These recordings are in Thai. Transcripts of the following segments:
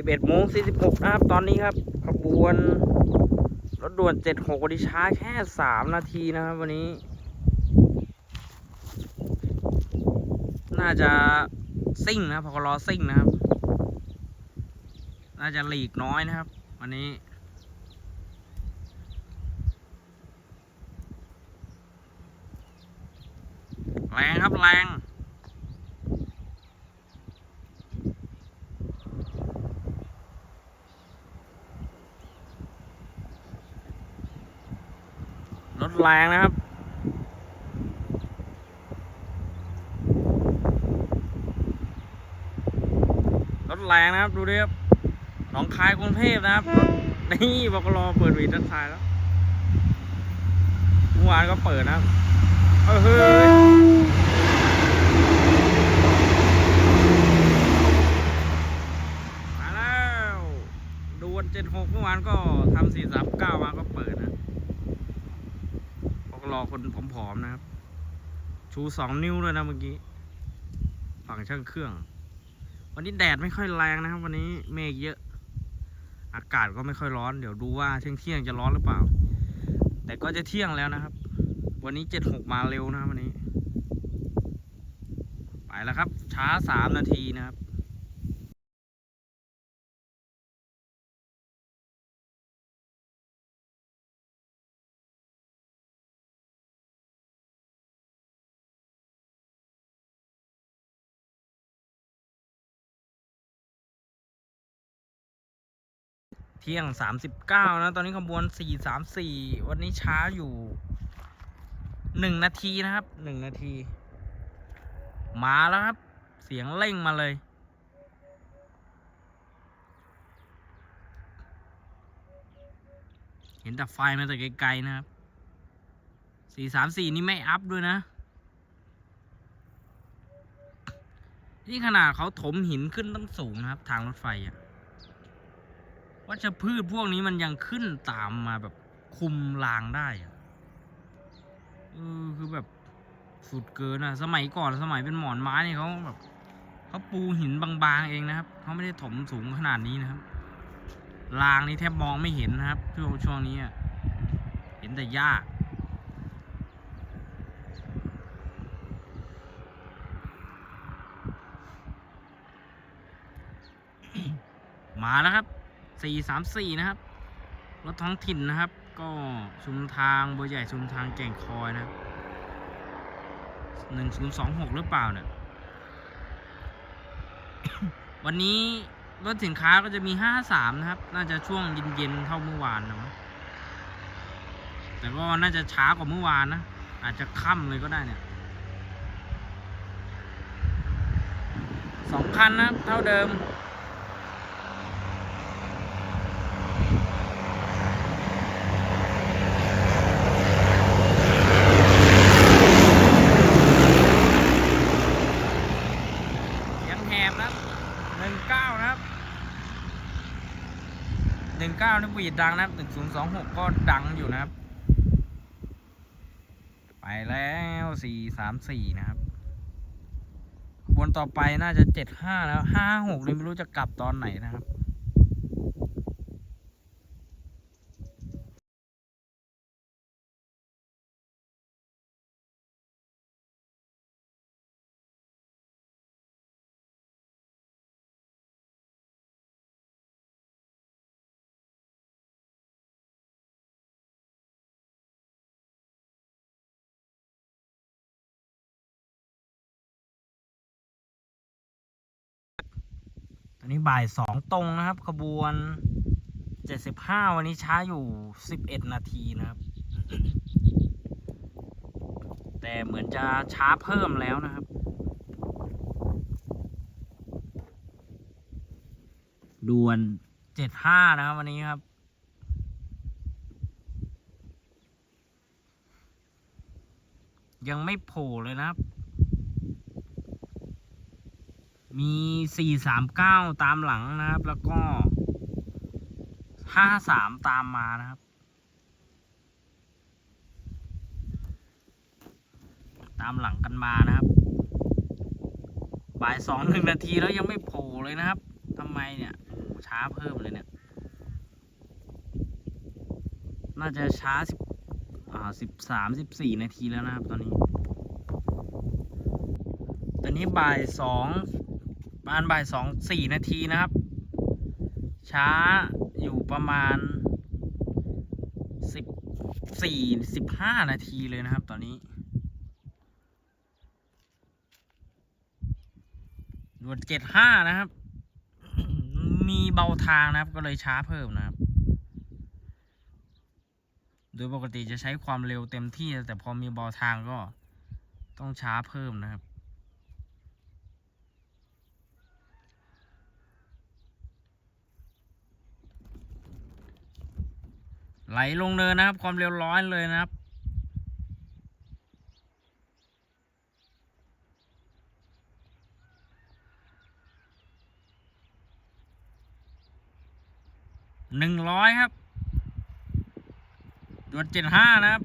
11โมง46นะครับ ตอนนี้ครับขบวนรถด่วน76วันนี้ช้าแค่3นาทีนะครับ วันนี้ น่าจะซิ่งนะครับพอรอซิ่งนะครับ น่าจะหลีกน้อยนะครับ วันนี้แรงครับแรง แรงนะครับ รถแรงนะครับ ดูดิครับหนองคายกรุงเทพนะครับ นี่บอกรอเปิดวีด้านท้ายแล้วเมื่อวานก็เปิดนะครับเออเฮ้ยมาแล้วดวนเจ็ดหกเมื่อวานก็ทำสี่สามเก้ามาก็เปิดนะ รอคนผอมๆนะครับ ชูสองนิ้วด้วยนะเมื่อกี้ ฝั่งช่างเครื่อง วันนี้แดดไม่ค่อยแรงนะครับ วันนี้เมฆเยอะ อากาศก็ไม่ค่อยร้อน เดี๋ยวดูว่าเที่ยงเที่ยงจะร้อนหรือเปล่า แต่ก็จะเที่ยงแล้วนะครับ วันนี้เจ็ดหกมาเร็วนะครับวันนี้ ไปแล้วครับ ช้าสามนาทีนะครับ เที่ยงสามสิบเก้านะ ตอนนี้ขบวนสี่สามสี่วันนี้ช้าอยู่หนึ่งนาทีนะครับหนึ่งนาที มาแล้วครับ เสียงเร่งมาเลยเห็นแต่ไฟมาแต่ไกลๆนะครับ สี่สามสี่นี่ไม่อัพด้วยนะ นี่ขนาดเขาถมหินขึ้นตั้งสูงนะครับ ทางรถไฟอะ วัชพืชพวกนี้มันยังขึ้นตามมาแบบคุมรางได้อะเออคือแบบสุดเกินอะสมัยก่อนสมัยเป็นหมอนไม้เนี่ยเขาแบบเขาปูหินบางๆเองนะครับเขาไม่ได้ถมสูงขนาดนี้นะครับรางนี่แทบมองไม่เห็นนะครับช่วงช่วงนี้เห็นแต่หญ้ามาแล้วครับ สี่สามสี่นะครับ รถท้องถิ่นนะครับ ก็ชุมทางบัวใหญ่ชุมทางแก่งคอยนะครับหรือเปล่าเนี่ย วันนี้รถสินค้าก็จะมีห้าสามนะครับ น่าจะช่วงเย็นๆเท่าเมื่อวานนะ แต่ก็น่าจะช้ากว่าเมื่อวานนะ อาจจะค่ำเลยก็ได้เนี่ยสองคันนะเท่าเดิม ยังแหบนะครับหนึ่งเก้านะครับ หนึ่งเก้านี่บีดดังนะครับหนึ่งศูนย์สองหกก็ดังอยู่นะครับ ไปแล้วสี่สามสี่นะครับขบวนต่อไปน่าจะเจ็ดห้าแล้วห้าหกเลยไม่รู้จะกลับตอนไหนนะครับ นนี้บ่ายสองตรงนะครับ ขบวนเจ็ดสิบห้าวันนี้ช้าอยู่สิบเอ็ดนาทีนะครับ แต่เหมือนจะช้าเพิ่มแล้วนะครับ ด่วนเจ็ดห้านะครับวันนี้ครับยังไม่โผล่เลยนะครับ มี 439 ตามหลังนะครับ แล้วก็ 53 ตามมานะครับ ตามหลังกันมานะครับ บ่ายสองหนึ่งนาทีแล้วยังไม่โผล่เลยนะครับทำไมเนี่ยโอ้ช้าเพิ่มเลยเนี่ย น่าจะช้าสิบอ่าสิบสามสิบสี่นาทีแล้วนะครับตอนนี้ ตอนนี้บ่ายสอง มาณบ่ายสองสี่นาทีนะครับ ช้าอยู่ประมาณสิบสี่สิบห้านาทีเลยนะครับ ตอนนี้ด่วนเจ็ดห้านะครับ มีเบาทางนะครับ ก็เลยช้าเพิ่มนะครับ โดยปกติจะใช้ความเร็วเต็มที่แต่พอมีเบาทางก็ต้องช้าเพิ่มนะครับ ไหลลงเนินนะครับ ความเร็วร้อยเลยนะครับ หนึ่งร้อยครับด่วนเจ็ดห้านะครับ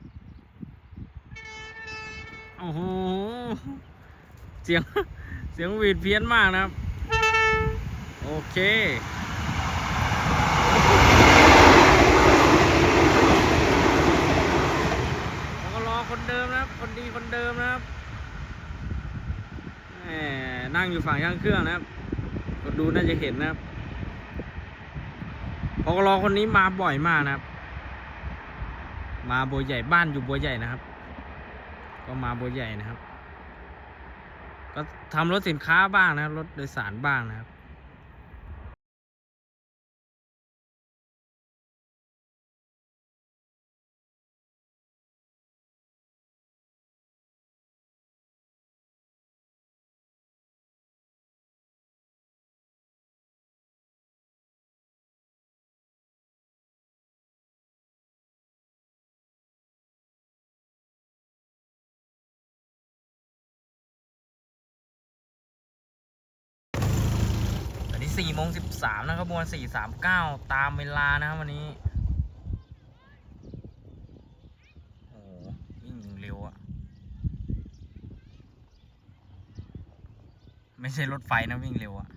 โอ้โห เสียง เสียงวีดเพี้ยนมากนะครับ โอเค ผมก็รอ คนดีคนเดิมนะครับนั่งอยู่ฝั่งข้างเครื่องนะครับคนดูน่าจะเห็นนะครับพอกรอคนนี้มาบ่อยมากนะครับ มาบัวใหญ่บ้านอยู่บัวใหญ่นะครับ ก็มาบัวใหญ่นะครับ ก็ทำรถสินค้าบ้างนะครับรถโดยสารบ้างนะครับ สี่โมงสิบสามนะครับบวนสี่สามเก้าตามเวลานะครับวันนี้โอ้โหวิ่งเร็วอะไม่ใช่รถไฟนะวิ่งเร็วอะ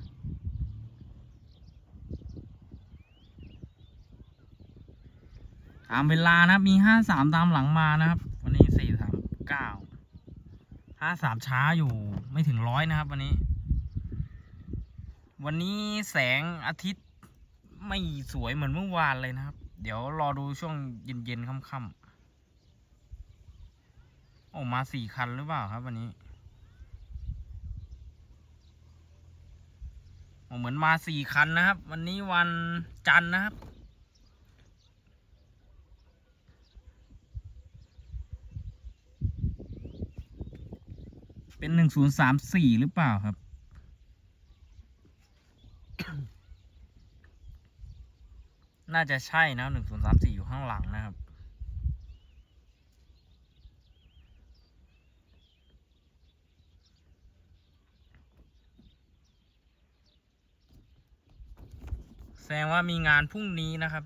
ตามเวลานะมีห้าสามตามหลังมานะครับ วันนี้สี่สามเก้าห้าสามช้าอยู่ไม่ถึงร้อยนะครับ วันนี้ วันนี้แสงอาทิตย์ไม่สวยเหมือนเมื่อวานเลยนะครับ เดี๋ยวรอดูช่วงเย็นๆค่ำๆโอ้มาสี่คันหรือเปล่าครับ วันนี้เหมือนมาสี่คันนะครับ วันนี้วันจันทร์นะครับ เป็นหนึ่งศูนย์สามสี่หรือเปล่าครับ น่าจะใช่นะหนึ่งศูนย์สามสี่อยู่ข้างหลังนะครับ แสดงว่ามีงานพรุ่งนี้นะครับ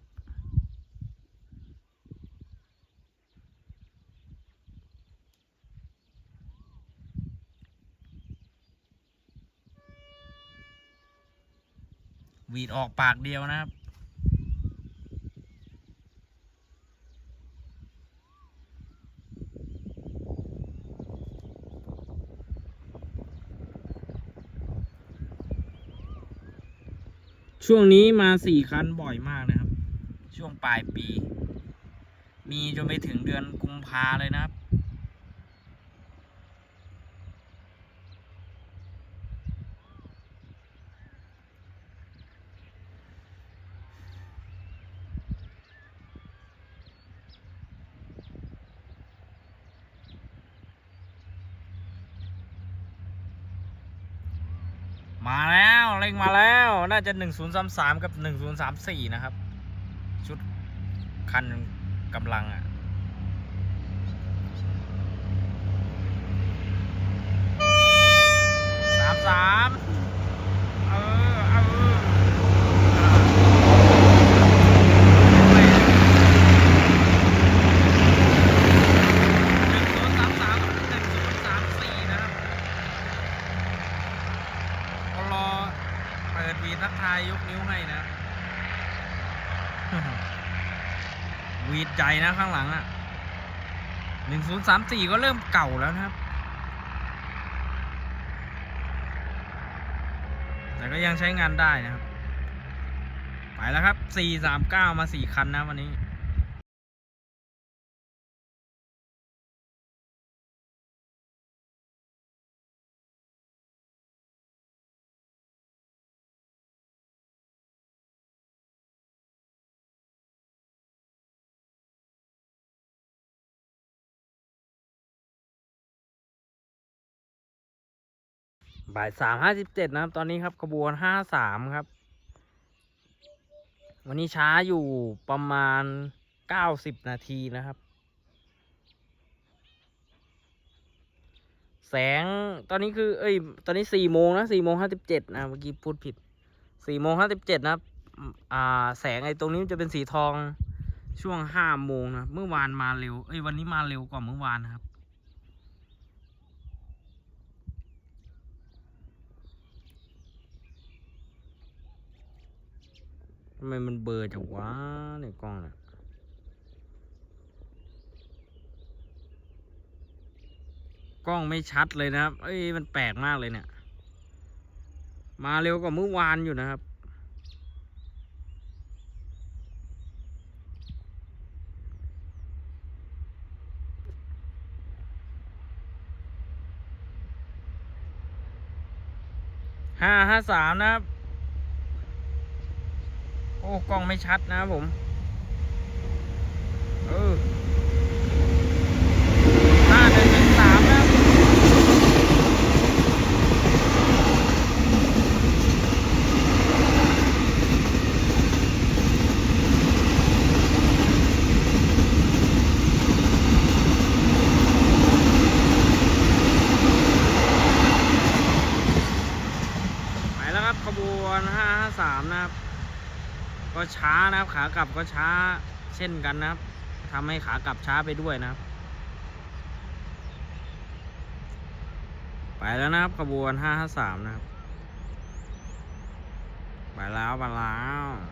หวีดออกปากเดียวนะครับ ช่วงนี้มาสี่คันบ่อยมากนะครับ ช่วงปลายปี มีจนไปถึงเดือนกุมภาเลยนะครับ มาแล้ว เร่งมาแล้ว น่าจะหนึ่งศูนย์สามสามกับหนึ่งศูนย์สามสี่นะครับ ชุดคันกำลังอะสามสามเออเออหนึ่งศูนย์สามสามกับหนึ่งศูนย์สามสี่นะครับ ก็รอเปิดวีทักทายยกนิ้วให้นะ วีดใจนะข้างหลังอะ่ะ หนึ่งศูนย์สามสี่ก็เริ่มเก่าแล้วนะครับ แต่ก็ยังใช้งานได้นะครับ ไปแล้วครับสี่สามเก้ามาสี่คันนะวันนี้ บ่ายสามห้าสิบเจ็ดนะครับ ตอนนี้ครับขบวนห้าสามครับ วันนี้ช้าอยู่ประมาณเก้าสิบนาทีนะครับ แสงตอนนี้คือ เอ้ย ตอนนี้สี่โมงนะสี่โมงห้าสิบเจ็ดนะ เมื่อกี้พูดผิดสี่โมงห้าสิบเจ็ดนะครับ อ่า แสงไอ้ตรงนี้มันจะเป็นสีทองช่วงห้าโมงนะ เมื่อวานมาเร็ว เอ้ย วันนี้มาเร็วกว่าเมื่อวานนะครับำไมมันเบลอร์จังวะในกล้องน่ะกล้องไม่ชัดเลยนะครับ เอ้ย มันแปลกมากเลยเนี่ย มาเร็วกว่าเมื่อวานอยู่นะครับ ห้าห้าสามนะครับ โอ้ กล้องไม่ชัดนะผม เออห้าหนึ่งหนึ่งสามนะครับไปแล้วครับขบวนห้าห้าสามนะครับ ก็ช้านะครับ ขากลับก็ช้าเช่นกันนะครับทำให้ขากลับช้าไปด้วยนะครับ ไปแล้วนะครับขบวนห้าห้าสามนะครับ ไปแล้วไปแล้ว